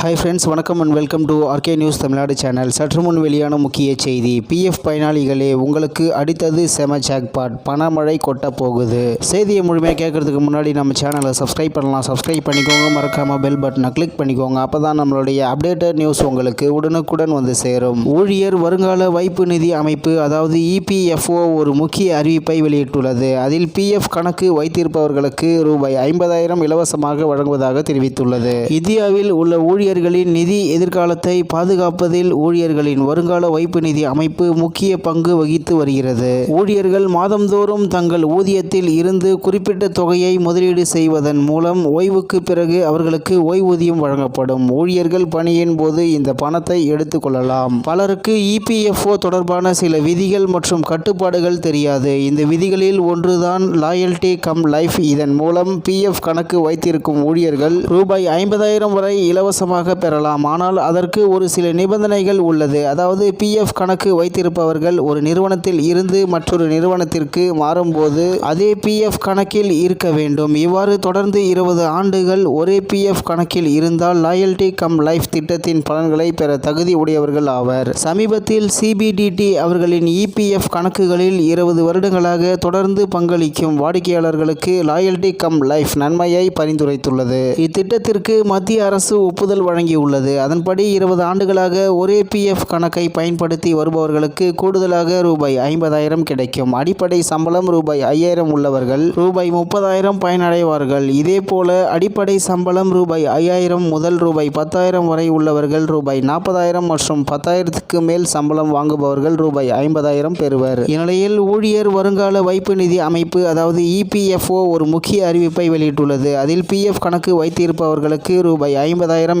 Hi friends வணக்கம் and welcome to RK news Tamil Nadu channel சற்று முன் வெளியான முக்கிய செய்தி. பிஎஃப் பயனாளிகளே உங்களுக்கு அடித்தது செம ஜாக்பாட் பணமழை கொட்ட போகுது. செய்தியை முழுமையாக கேட்கறதுக்கு முன்னாடி நம்ம சேனலை சப்ஸ்கிரைப் பண்ணலாம். சப்ஸ்கிரைப் பண்ணிக்கோங்க. மறக்காமல் பெல் பட்டனை கிளிக் பண்ணிக்கோங்க. அப்போ தான் நம்மளுடைய அப்டேட்டட் நியூஸ் உங்களுக்கு உடனுக்குடன் வந்து சேரும். ஊழியர் வருங்கால வைப்பு நிதி அமைப்பு அதாவது இபிஎஃப்ஓ ஒரு முக்கிய அறிவிப்பை வெளியிட்டுள்ளது. அதில் பிஎஃப் கணக்கு வைத்திருப்பவர்களுக்கு ரூபாய் ஐம்பதாயிரம் இலவசமாக வழங்குவதாக தெரிவித்துள்ளது. இந்தியாவில் உள்ள ஊழியர் ஊழியர்களின் நிதி எதிர்காலத்தை பாதுகாப்பதில் ஊழியர்களின் வருங்கால வைப்பு நிதி அமைப்பு முக்கிய பங்கு வகித்து வருகிறது. ஊழியர்கள் மாதந்தோறும் தங்கள் ஊதியத்தில் இருந்து குறிப்பிட்ட தொகையை முதலீடு செய்வதன் மூலம் ஓய்வுக்கு பிறகு அவர்களுக்கு ஓய்வூதியம் வழங்கப்படும். ஊழியர்கள் பணியின் போது இந்த பணத்தை எடுத்துக் கொள்ளலாம். பலருக்கு இபிஎஃப்ஓ தொடர்பான சில விதிகள் மற்றும் கட்டுப்பாடுகள் தெரியாது. இந்த விதிகளில் ஒன்றுதான் லாயல்டி கம் லைஃப் இதன் மூலம் பிஎஃப் கணக்கு வைத்திருக்கும் ஊழியர்கள் ரூபாய் ஐம்பதாயிரம் வரை இலவசமாக பெறலாம். ஆனால் அதற்கு ஒரு சில நிபந்தனைகள் உள்ளது. அதாவது பிஎஃப் கணக்கு வைத்திருப்பவர்கள் ஒரு நிறுவனத்தில் இருந்து மற்றொரு நிறுவனத்திற்கு மாறும்போது அதே பிஎஃப் கணக்கில் இருக்க வேண்டும். இவ்வாறு தொடர்ந்து இருபது ஆண்டுகள் ஒரே பிஎஃப் கணக்கில் இருந்தால் லாயல்டி கம் லைஃப் திட்டத்தின் பலன்களை பெற தகுதி உடையவர்கள் ஆவர். சமீபத்தில் சிபிடிடி அவர்களின் இபிஎஃப் கணக்குகளில் இருபது வருடங்களாக தொடர்ந்து பங்களிக்கும் வாடிக்கையாளர்களுக்கு லாயல்டி கம் லைஃப் நன்மையை பரிந்துரைத்துள்ளது. இத்திட்டத்திற்கு மத்திய அரசு ஒப்புதல் வழங்கியுள்ளது. அதன்படி இருபது ஆண்டுகளாக ஒரே பிஎஃப் கணக்கை பயன்படுத்தி வருபவர்களுக்கு கூடுதலாக ரூபாய் ஐம்பதாயிரம் கிடைக்கும். அடிப்படை சம்பளம் ரூபாய் ஐயாயிரம் உள்ளவர்கள் ரூபாய் முப்பதாயிரம் பயனடைவார்கள். இதேபோல அடிப்படை சம்பளம் ரூபாய் ஐயாயிரம் முதல் ரூபாய் பத்தாயிரம் வரை உள்ளவர்கள் ரூபாய் நாற்பதாயிரம் மற்றும் பத்தாயிரத்துக்கு மேல் சம்பளம் வாங்குபவர்கள் ரூபாய் ஐம்பதாயிரம் பெறுவர். இந்நிலையில் ஊழியர் வருங்கால வைப்பு நிதி அமைப்பு அதாவது இபிஎஃப்ஓ ஒரு முக்கிய அறிவிப்பை வெளியிட்டுள்ளது. அதில் பிஎஃப் கணக்கு வைத்திருப்பவர்களுக்கு ரூபாய் ஐம்பதாயிரம்